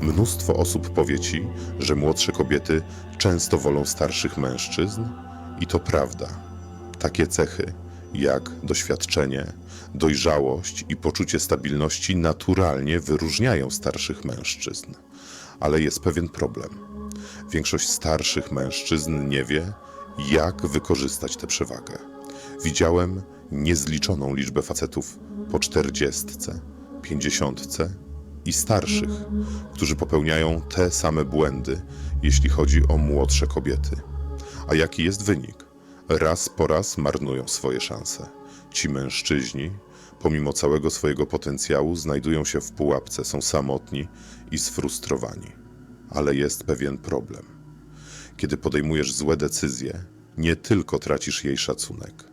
Mnóstwo osób powie ci, że młodsze kobiety często wolą starszych mężczyzn, i to prawda. Takie cechy jak doświadczenie, dojrzałość i poczucie stabilności naturalnie wyróżniają starszych mężczyzn. Ale jest pewien problem. Większość starszych mężczyzn nie wie, jak wykorzystać tę przewagę. Widziałem niezliczoną liczbę facetów po czterdziestce, pięćdziesiątce i starszych, którzy popełniają te same błędy, jeśli chodzi o młodsze kobiety. A jaki jest wynik? Raz po raz marnują swoje szanse. Ci mężczyźni, pomimo całego swojego potencjału, znajdują się w pułapce, są samotni i sfrustrowani. Ale jest pewien problem. Kiedy podejmujesz złe decyzje, nie tylko tracisz jej szacunek,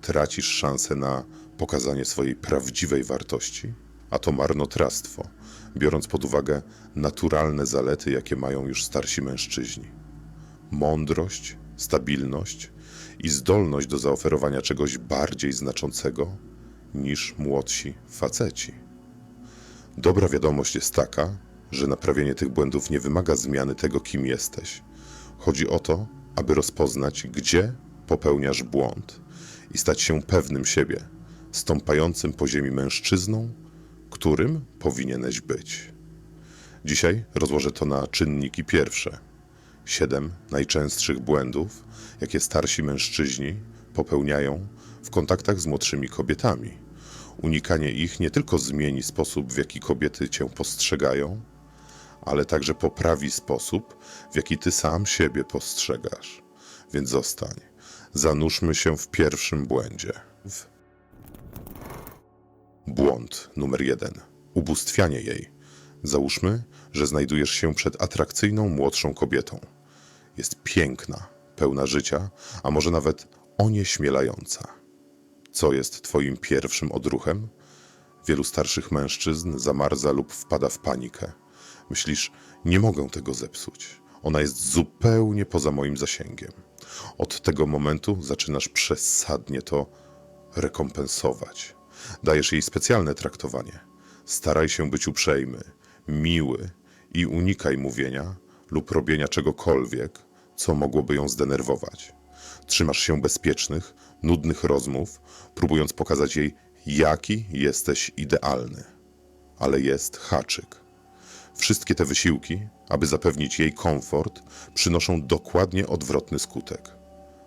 tracisz szansę na pokazanie swojej prawdziwej wartości, a to marnotrawstwo, biorąc pod uwagę naturalne zalety, jakie mają już starsi mężczyźni. Mądrość, stabilność i zdolność do zaoferowania czegoś bardziej znaczącego niż młodsi faceci. Dobra wiadomość jest taka, że naprawienie tych błędów nie wymaga zmiany tego, kim jesteś. Chodzi o to, aby rozpoznać, gdzie popełniasz błąd i stać się pewnym siebie, stąpającym po ziemi mężczyzną, którym powinieneś być. Dzisiaj rozłożę to na czynniki pierwsze. Siedem najczęstszych błędów, jakie starsi mężczyźni popełniają w kontaktach z młodszymi kobietami. Unikanie ich nie tylko zmieni sposób, w jaki kobiety cię postrzegają, ale także poprawi sposób, w jaki ty sam siebie postrzegasz. Więc zostań. Zanurzmy się w pierwszym błędzie. Błąd numer jeden. Ubóstwianie jej. Załóżmy, że znajdujesz się przed atrakcyjną młodszą kobietą. Jest piękna, pełna życia, a może nawet onieśmielająca. Co jest twoim pierwszym odruchem? Wielu starszych mężczyzn zamarza lub wpada w panikę. Myślisz, nie mogę tego zepsuć. Ona jest zupełnie poza moim zasięgiem. Od tego momentu zaczynasz przesadnie to rekompensować. Dajesz jej specjalne traktowanie. Staraj się być uprzejmy, miły i unikaj mówienia lub robienia czegokolwiek, co mogłoby ją zdenerwować. Trzymasz się bezpiecznych, nudnych rozmów, próbując pokazać jej, jaki jesteś idealny. Ale jest haczyk. Wszystkie te wysiłki, aby zapewnić jej komfort, przynoszą dokładnie odwrotny skutek.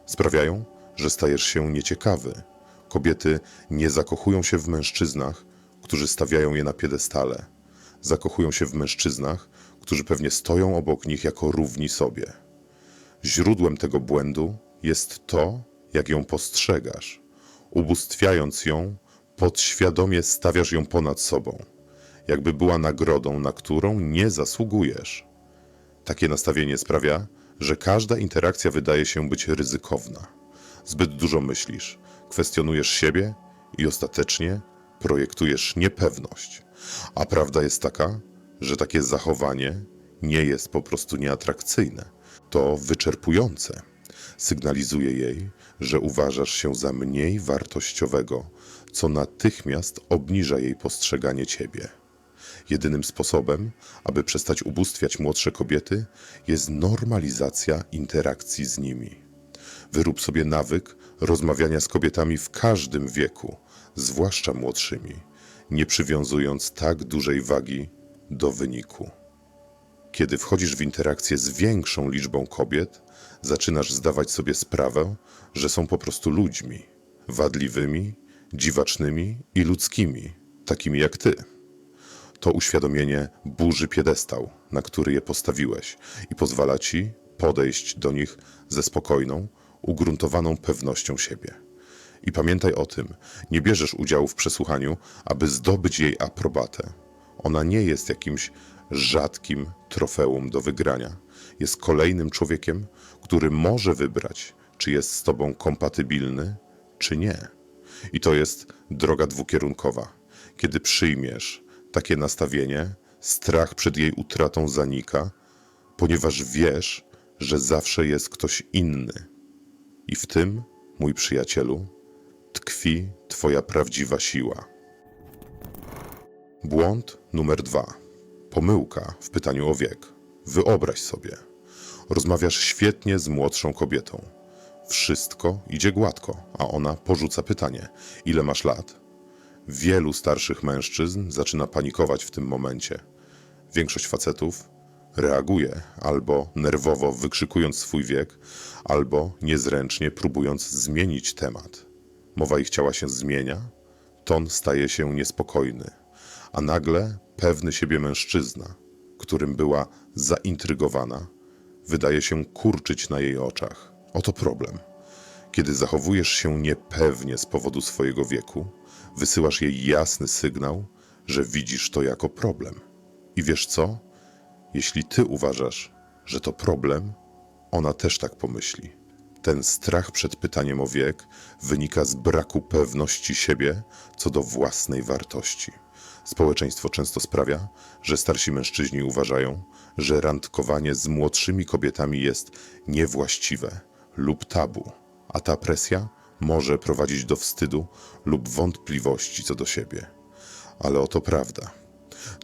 Sprawiają, że stajesz się nieciekawy. Kobiety nie zakochują się w mężczyznach, którzy stawiają je na piedestale. Zakochują się w mężczyznach, którzy pewnie stoją obok nich jako równi sobie. Źródłem tego błędu jest to, jak ją postrzegasz. Ubóstwiając ją, podświadomie stawiasz ją ponad sobą, jakby była nagrodą, na którą nie zasługujesz. Takie nastawienie sprawia, że każda interakcja wydaje się być ryzykowna. Zbyt dużo myślisz, kwestionujesz siebie i ostatecznie projektujesz niepewność. A prawda jest taka, że takie zachowanie nie jest po prostu nieatrakcyjne. To wyczerpujące. Sygnalizuje jej, że uważasz się za mniej wartościowego, co natychmiast obniża jej postrzeganie ciebie. Jedynym sposobem, aby przestać ubóstwiać młodsze kobiety, jest normalizacja interakcji z nimi. Wyrób sobie nawyk rozmawiania z kobietami w każdym wieku, zwłaszcza młodszymi, nie przywiązując tak dużej wagi do wyniku. Kiedy wchodzisz w interakcję z większą liczbą kobiet, zaczynasz zdawać sobie sprawę, że są po prostu ludźmi wadliwymi, dziwacznymi i ludzkimi, takimi jak ty. To uświadomienie burzy piedestał, na który je postawiłeś i pozwala ci podejść do nich ze spokojną, ugruntowaną pewnością siebie. I pamiętaj o tym, nie bierzesz udziału w przesłuchaniu, aby zdobyć jej aprobatę. Ona nie jest jakimś rzadkim trofeum do wygrania. Jest kolejnym człowiekiem, który może wybrać, czy jest z tobą kompatybilny, czy nie. I to jest droga dwukierunkowa. Kiedy przyjmiesz takie nastawienie, strach przed jej utratą zanika, ponieważ wiesz, że zawsze jest ktoś inny. I w tym, mój przyjacielu, tkwi Twoja prawdziwa siła. Błąd numer dwa. Pomyłka w pytaniu o wiek. Wyobraź sobie. Rozmawiasz świetnie z młodszą kobietą. Wszystko idzie gładko, a ona porzuca pytanie: Ile masz lat? Wielu starszych mężczyzn zaczyna panikować w tym momencie. Większość facetów reaguje albo nerwowo wykrzykując swój wiek, albo niezręcznie próbując zmienić temat. Mowa ich ciała się zmienia, ton staje się niespokojny, a nagle pewny siebie mężczyzna, którym była zaintrygowana, wydaje się kurczyć na jej oczach. Oto problem. Kiedy zachowujesz się niepewnie z powodu swojego wieku, wysyłasz jej jasny sygnał, że widzisz to jako problem. I wiesz co? Jeśli ty uważasz, że to problem, ona też tak pomyśli. Ten strach przed pytaniem o wiek wynika z braku pewności siebie co do własnej wartości. Społeczeństwo często sprawia, że starsi mężczyźni uważają, że randkowanie z młodszymi kobietami jest niewłaściwe lub tabu, a ta presja może prowadzić do wstydu lub wątpliwości co do siebie. Ale oto prawda.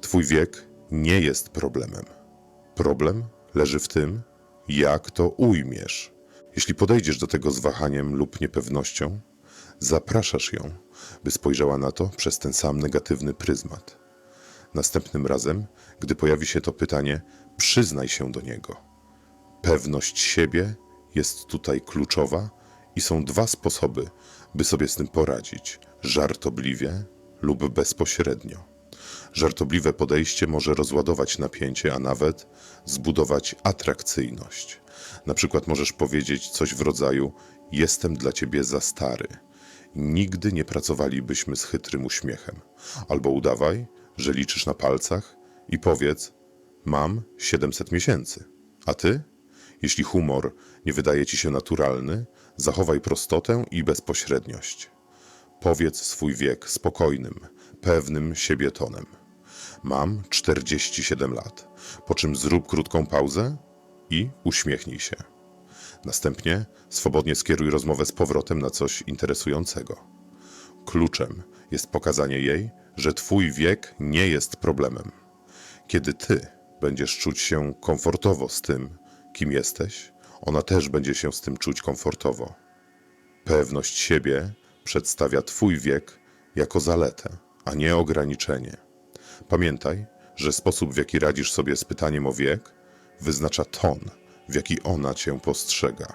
Twój wiek nie jest problemem. Problem leży w tym, jak to ujmiesz. Jeśli podejdziesz do tego z wahaniem lub niepewnością, zapraszasz ją, by spojrzała na to przez ten sam negatywny pryzmat. Następnym razem, gdy pojawi się to pytanie, przyznaj się do niego. Pewność siebie jest tutaj kluczowa i są dwa sposoby, by sobie z tym poradzić: żartobliwie lub bezpośrednio. Żartobliwe podejście może rozładować napięcie, a nawet zbudować atrakcyjność. Na przykład możesz powiedzieć coś w rodzaju: Jestem dla ciebie za stary. Nigdy nie pracowalibyśmy z chytrym uśmiechem. Albo udawaj, że liczysz na palcach i powiedz: Mam 700 miesięcy. A ty? Jeśli humor nie wydaje ci się naturalny, zachowaj prostotę i bezpośredniość. Powiedz swój wiek spokojnym, pewnym siebie tonem. Mam 47 lat, po czym zrób krótką pauzę i uśmiechnij się. Następnie swobodnie skieruj rozmowę z powrotem na coś interesującego. Kluczem jest pokazanie jej, że Twój wiek nie jest problemem. Kiedy Ty będziesz czuć się komfortowo z tym, kim jesteś, ona też będzie się z tym czuć komfortowo. Pewność siebie przedstawia Twój wiek jako zaletę, a nie ograniczenie. Pamiętaj, że sposób, w jaki radzisz sobie z pytaniem o wiek, wyznacza ton, w jaki ona cię postrzega.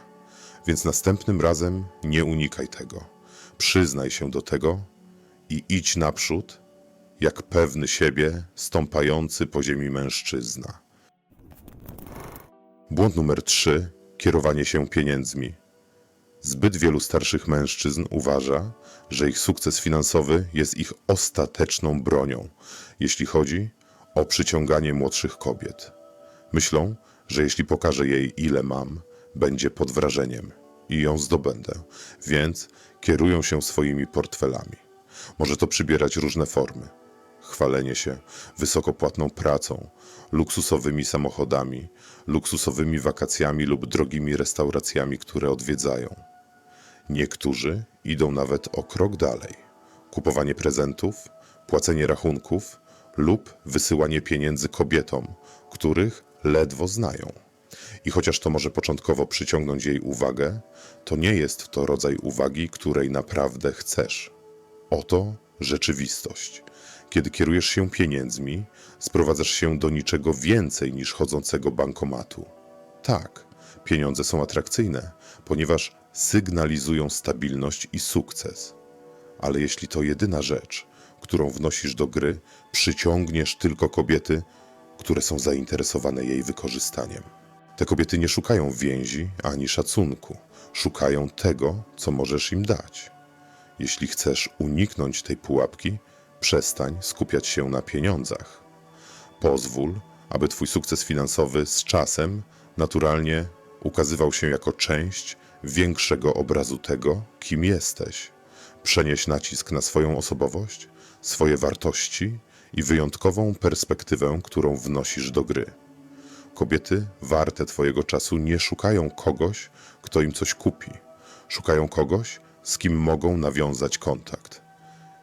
Więc następnym razem nie unikaj tego. Przyznaj się do tego i idź naprzód, jak pewny siebie, stąpający po ziemi mężczyzna. Błąd numer 3. Kierowanie się pieniędzmi. Zbyt wielu starszych mężczyzn uważa, że ich sukces finansowy jest ich ostateczną bronią, jeśli chodzi o przyciąganie młodszych kobiet. Myślą, że jeśli pokażę jej, ile mam, będzie pod wrażeniem i ją zdobędę, więc kierują się swoimi portfelami. Może to przybierać różne formy. Chwalenie się wysokopłatną pracą, luksusowymi samochodami, luksusowymi wakacjami lub drogimi restauracjami, które odwiedzają. Niektórzy idą nawet o krok dalej. Kupowanie prezentów, płacenie rachunków lub wysyłanie pieniędzy kobietom, których ledwo znają. I chociaż to może początkowo przyciągnąć jej uwagę, to nie jest to rodzaj uwagi, której naprawdę chcesz. Oto rzeczywistość. Kiedy kierujesz się pieniędzmi, sprowadzasz się do niczego więcej niż chodzącego bankomatu. Tak, pieniądze są atrakcyjne, ponieważ sygnalizują stabilność i sukces. Ale jeśli to jedyna rzecz, którą wnosisz do gry, przyciągniesz tylko kobiety, które są zainteresowane jej wykorzystaniem. Te kobiety nie szukają więzi ani szacunku, szukają tego, co możesz im dać. Jeśli chcesz uniknąć tej pułapki, przestań skupiać się na pieniądzach. Pozwól, aby Twój sukces finansowy z czasem naturalnie ukazywał się jako część większego obrazu tego, kim jesteś. Przenieś nacisk na swoją osobowość, swoje wartości i wyjątkową perspektywę, którą wnosisz do gry. Kobiety warte Twojego czasu nie szukają kogoś, kto im coś kupi. Szukają kogoś, z kim mogą nawiązać kontakt.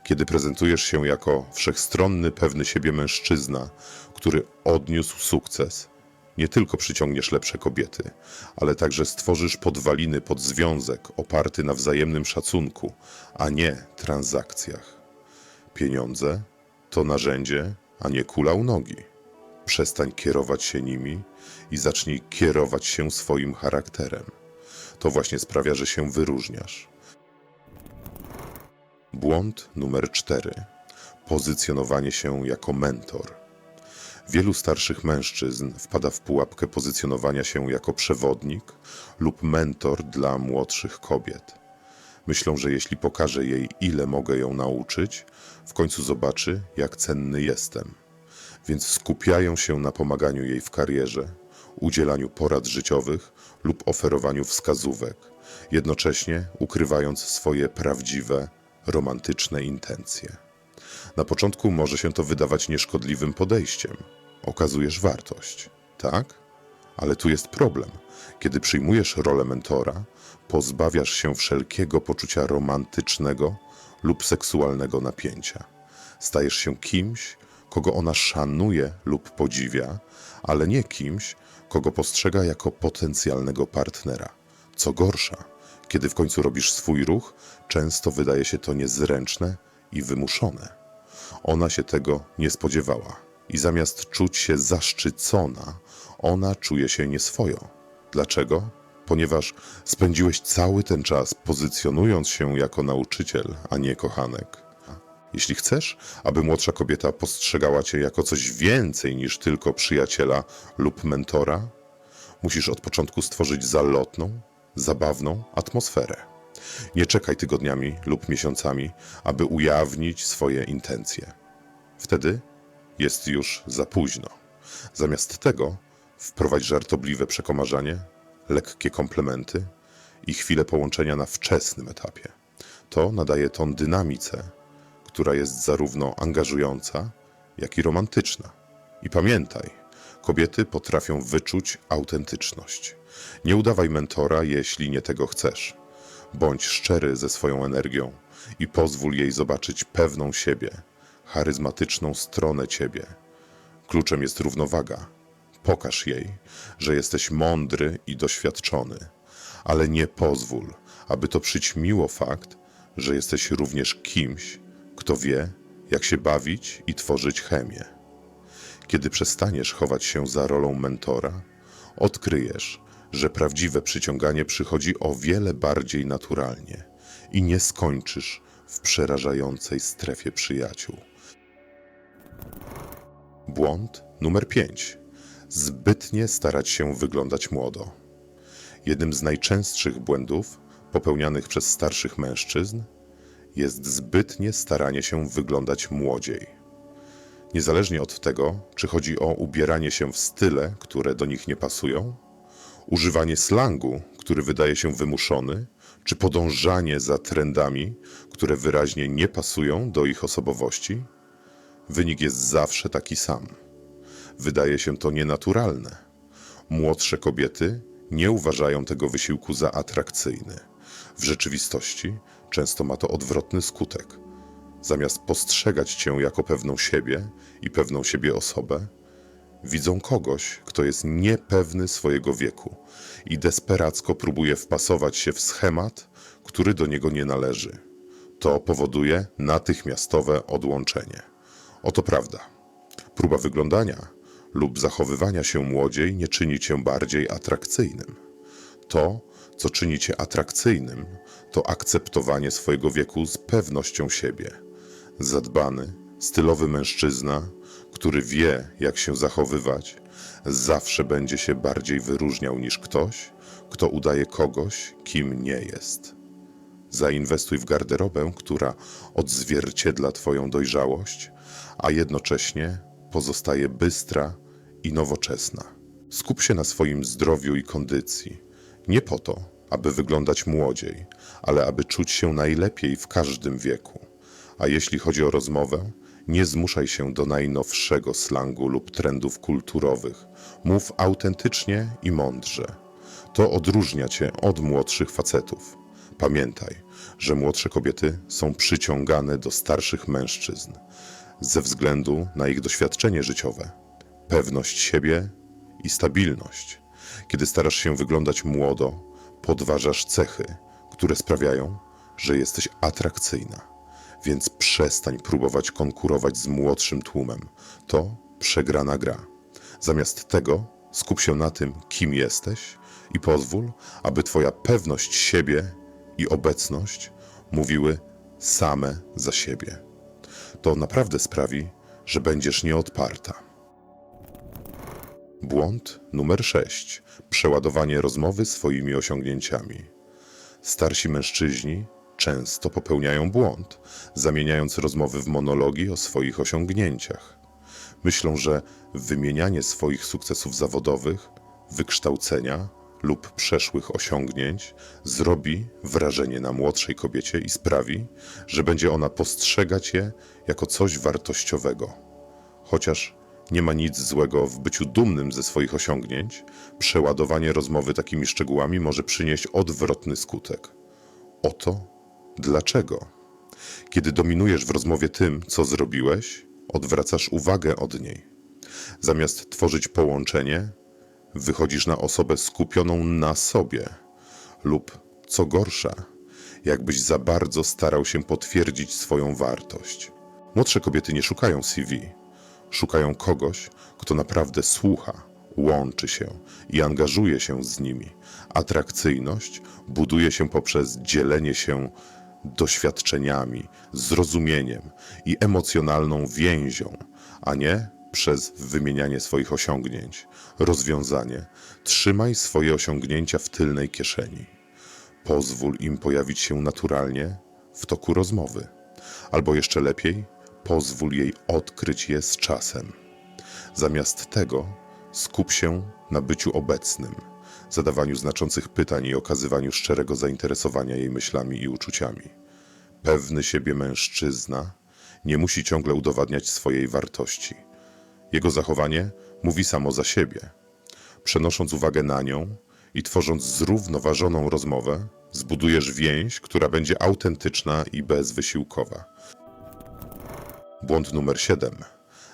Kiedy prezentujesz się jako wszechstronny, pewny siebie mężczyzna, który odniósł sukces, nie tylko przyciągniesz lepsze kobiety, ale także stworzysz podwaliny pod związek oparty na wzajemnym szacunku, a nie transakcjach. Pieniądze to narzędzie, a nie kula u nogi. Przestań kierować się nimi i zacznij kierować się swoim charakterem. To właśnie sprawia, że się wyróżniasz. Błąd numer 4. Pozycjonowanie się jako mentor. Wielu starszych mężczyzn wpada w pułapkę pozycjonowania się jako przewodnik lub mentor dla młodszych kobiet. Myślą, że jeśli pokażę jej, ile mogę ją nauczyć, w końcu zobaczy, jak cenny jestem. Więc skupiają się na pomaganiu jej w karierze, udzielaniu porad życiowych lub oferowaniu wskazówek, jednocześnie ukrywając swoje prawdziwe, romantyczne intencje. Na początku może się to wydawać nieszkodliwym podejściem. Okazujesz wartość, tak? Ale tu jest problem. Kiedy przyjmujesz rolę mentora, pozbawiasz się wszelkiego poczucia romantycznego lub seksualnego napięcia. Stajesz się kimś, kogo ona szanuje lub podziwia, ale nie kimś, kogo postrzega jako potencjalnego partnera. Co gorsza, kiedy w końcu robisz swój ruch, często wydaje się to niezręczne i wymuszone. Ona się tego nie spodziewała i zamiast czuć się zaszczycona, ona czuje się nieswojo. Dlaczego? Ponieważ spędziłeś cały ten czas pozycjonując się jako nauczyciel, a nie kochanek. Jeśli chcesz, aby młodsza kobieta postrzegała cię jako coś więcej niż tylko przyjaciela lub mentora, musisz od początku stworzyć zalotną, zabawną atmosferę. Nie czekaj tygodniami lub miesiącami, aby ujawnić swoje intencje. Wtedy jest już za późno. Zamiast tego wprowadź żartobliwe przekomarzanie, lekkie komplementy i chwilę połączenia na wczesnym etapie. To nadaje ton dynamice, która jest zarówno angażująca, jak i romantyczna. I pamiętaj, kobiety potrafią wyczuć autentyczność. Nie udawaj mentora, jeśli nie tego chcesz. Bądź szczery ze swoją energią i pozwól jej zobaczyć pewną siebie, charyzmatyczną stronę ciebie. Kluczem jest równowaga. Pokaż jej, że jesteś mądry i doświadczony, ale nie pozwól, aby to przyćmiło fakt, że jesteś również kimś, kto wie, jak się bawić i tworzyć chemię. Kiedy przestaniesz chować się za rolą mentora, odkryjesz, że prawdziwe przyciąganie przychodzi o wiele bardziej naturalnie i nie skończysz w przerażającej strefie przyjaciół. Błąd numer 5. Zbytnie starać się wyglądać młodo. Jednym z najczęstszych błędów popełnianych przez starszych mężczyzn jest zbytnie staranie się wyglądać młodziej. Niezależnie od tego, czy chodzi o ubieranie się w style, które do nich nie pasują, używanie slangu, który wydaje się wymuszony, czy podążanie za trendami, które wyraźnie nie pasują do ich osobowości, wynik jest zawsze taki sam. Wydaje się to nienaturalne. Młodsze kobiety nie uważają tego wysiłku za atrakcyjny. W rzeczywistości często ma to odwrotny skutek. Zamiast postrzegać cię jako pewną siebie i pewną siebie osobę, widzą kogoś, kto jest niepewny swojego wieku i desperacko próbuje wpasować się w schemat, który do niego nie należy. To powoduje natychmiastowe odłączenie. Oto prawda. Próba wyglądania lub zachowywania się młodziej nie czyni cię bardziej atrakcyjnym. To, co czyni cię atrakcyjnym, to akceptowanie swojego wieku z pewnością siebie. Zadbany, stylowy mężczyzna, który wie, jak się zachowywać, zawsze będzie się bardziej wyróżniał niż ktoś, kto udaje kogoś, kim nie jest. Zainwestuj w garderobę, która odzwierciedla Twoją dojrzałość, a jednocześnie pozostaje bystra i nowoczesna. Skup się na swoim zdrowiu i kondycji. Nie po to, aby wyglądać młodziej, ale aby czuć się najlepiej w każdym wieku. A jeśli chodzi o rozmowę, nie zmuszaj się do najnowszego slangu lub trendów kulturowych. Mów autentycznie i mądrze. To odróżnia cię od młodszych facetów. Pamiętaj, że młodsze kobiety są przyciągane do starszych mężczyzn ze względu na ich doświadczenie życiowe, pewność siebie i stabilność. Kiedy starasz się wyglądać młodo, podważasz cechy, które sprawiają, że jesteś atrakcyjna. Więc przestań próbować konkurować z młodszym tłumem. To przegrana gra. Zamiast tego skup się na tym, kim jesteś i pozwól, aby Twoja pewność siebie i obecność mówiły same za siebie. To naprawdę sprawi, że będziesz nieodparta. Błąd numer 6. Przeładowanie rozmowy swoimi osiągnięciami. Starsi mężczyźni często popełniają błąd, zamieniając rozmowy w monologi o swoich osiągnięciach. Myślą, że wymienianie swoich sukcesów zawodowych, wykształcenia lub przeszłych osiągnięć zrobi wrażenie na młodszej kobiecie i sprawi, że będzie ona postrzegać je jako coś wartościowego. Chociaż nie ma nic złego w byciu dumnym ze swoich osiągnięć, przeładowanie rozmowy takimi szczegółami może przynieść odwrotny skutek. Oto dlaczego. Kiedy dominujesz w rozmowie tym, co zrobiłeś, odwracasz uwagę od niej. Zamiast tworzyć połączenie, wychodzisz na osobę skupioną na sobie, lub co gorsza, jakbyś za bardzo starał się potwierdzić swoją wartość. Młodsze kobiety nie szukają CV, szukają kogoś, kto naprawdę słucha, łączy się i angażuje się z nimi. Atrakcyjność buduje się poprzez dzielenie się doświadczeniami, zrozumieniem i emocjonalną więzią, a nie przez wymienianie swoich osiągnięć. Rozwiązanie: trzymaj swoje osiągnięcia w tylnej kieszeni. Pozwól im pojawić się naturalnie w toku rozmowy, albo jeszcze lepiej, pozwól jej odkryć je z czasem. Zamiast tego skup się na byciu obecnym, zadawaniu znaczących pytań i okazywaniu szczerego zainteresowania jej myślami i uczuciami. Pewny siebie mężczyzna nie musi ciągle udowadniać swojej wartości. Jego zachowanie mówi samo za siebie. Przenosząc uwagę na nią i tworząc zrównoważoną rozmowę, zbudujesz więź, która będzie autentyczna i bezwysiłkowa. Błąd numer 7.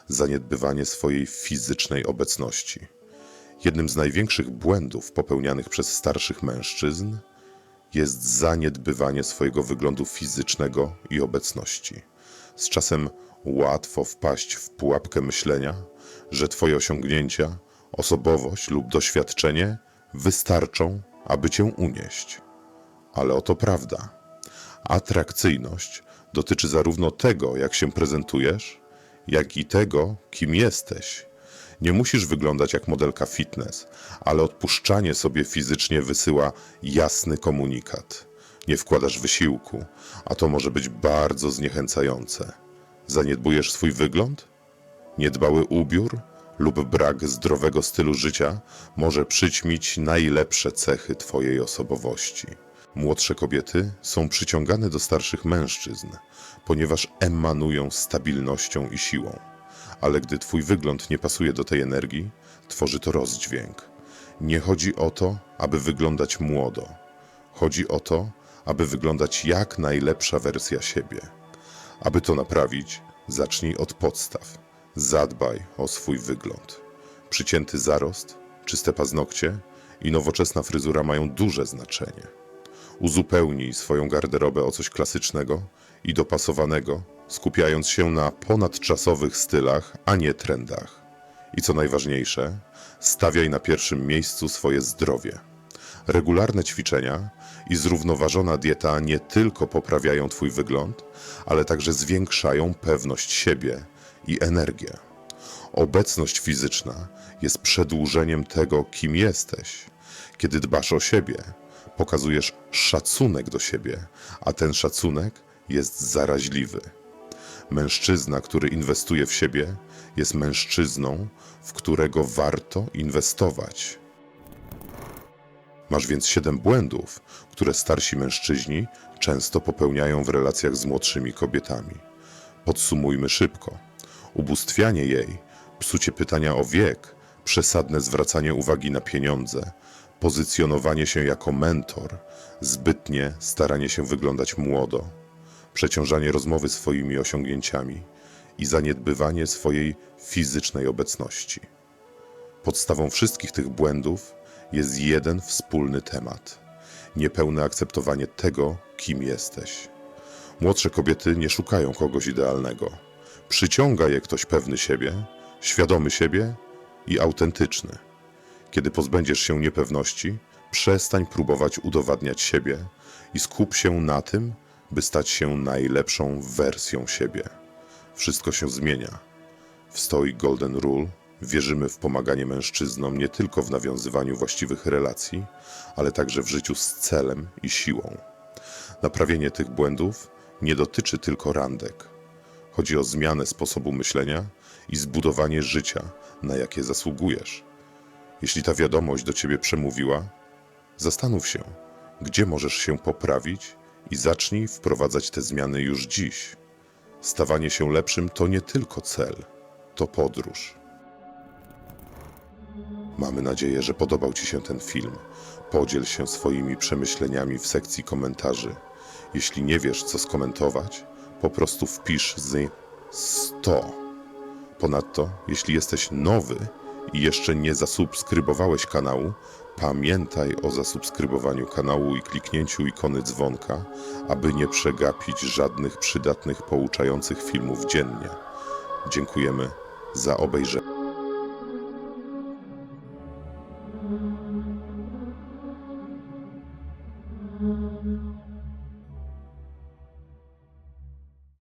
Zaniedbywanie swojej fizycznej obecności. Jednym z największych błędów popełnianych przez starszych mężczyzn jest zaniedbywanie swojego wyglądu fizycznego i obecności. Z czasem łatwo wpaść w pułapkę myślenia, że Twoje osiągnięcia, osobowość lub doświadczenie wystarczą, aby Cię unieść. Ale oto prawda. Atrakcyjność dotyczy zarówno tego, jak się prezentujesz, jak i tego, kim jesteś. Nie musisz wyglądać jak modelka fitness, ale odpuszczanie sobie fizycznie wysyła jasny komunikat. Nie wkładasz wysiłku, a to może być bardzo zniechęcające. Zaniedbujesz swój wygląd? Niedbały ubiór lub brak zdrowego stylu życia może przyćmić najlepsze cechy Twojej osobowości. Młodsze kobiety są przyciągane do starszych mężczyzn, ponieważ emanują stabilnością i siłą. Ale gdy Twój wygląd nie pasuje do tej energii, tworzy to rozdźwięk. Nie chodzi o to, aby wyglądać młodo. Chodzi o to, aby wyglądać jak najlepsza wersja siebie. Aby to naprawić, zacznij od podstaw. Zadbaj o swój wygląd. Przycięty zarost, czyste paznokcie i nowoczesna fryzura mają duże znaczenie. Uzupełnij swoją garderobę o coś klasycznego i dopasowanego, skupiając się na ponadczasowych stylach, a nie trendach. I co najważniejsze, stawiaj na pierwszym miejscu swoje zdrowie. Regularne ćwiczenia i zrównoważona dieta nie tylko poprawiają Twój wygląd, ale także zwiększają pewność siebie i energię. Obecność fizyczna jest przedłużeniem tego, kim jesteś. Kiedy dbasz o siebie, pokazujesz szacunek do siebie, a ten szacunek jest zaraźliwy. Mężczyzna, który inwestuje w siebie, jest mężczyzną, w którego warto inwestować. Masz więc siedem błędów, które starsi mężczyźni często popełniają w relacjach z młodszymi kobietami. Podsumujmy szybko. Ubóstwianie jej, psucie pytania o wiek, przesadne zwracanie uwagi na pieniądze, pozycjonowanie się jako mentor, zbytnie staranie się wyglądać młodo, przeciążanie rozmowy swoimi osiągnięciami i zaniedbywanie swojej fizycznej obecności. Podstawą wszystkich tych błędów jest jeden wspólny temat: niepełne akceptowanie tego, kim jesteś. Młodsze kobiety nie szukają kogoś idealnego. Przyciąga je ktoś pewny siebie, świadomy siebie i autentyczny. Kiedy pozbędziesz się niepewności, przestań próbować udowadniać siebie i skup się na tym, by stać się najlepszą wersją siebie. Wszystko się zmienia. W Stoic Golden Rule wierzymy w pomaganie mężczyznom nie tylko w nawiązywaniu właściwych relacji, ale także w życiu z celem i siłą. Naprawienie tych błędów nie dotyczy tylko randek. Chodzi o zmianę sposobu myślenia i zbudowanie życia, na jakie zasługujesz. Jeśli ta wiadomość do ciebie przemówiła, zastanów się, gdzie możesz się poprawić i zacznij wprowadzać te zmiany już dziś. Stawanie się lepszym to nie tylko cel, to podróż. Mamy nadzieję, że podobał Ci się ten film. Podziel się swoimi przemyśleniami w sekcji komentarzy. Jeśli nie wiesz, co skomentować, po prostu wpisz z 100. Ponadto, jeśli jesteś nowy i jeszcze nie zasubskrybowałeś kanału, pamiętaj o zasubskrybowaniu kanału i kliknięciu ikony dzwonka, aby nie przegapić żadnych przydatnych, pouczających filmów dziennie. Dziękujemy za obejrzenie.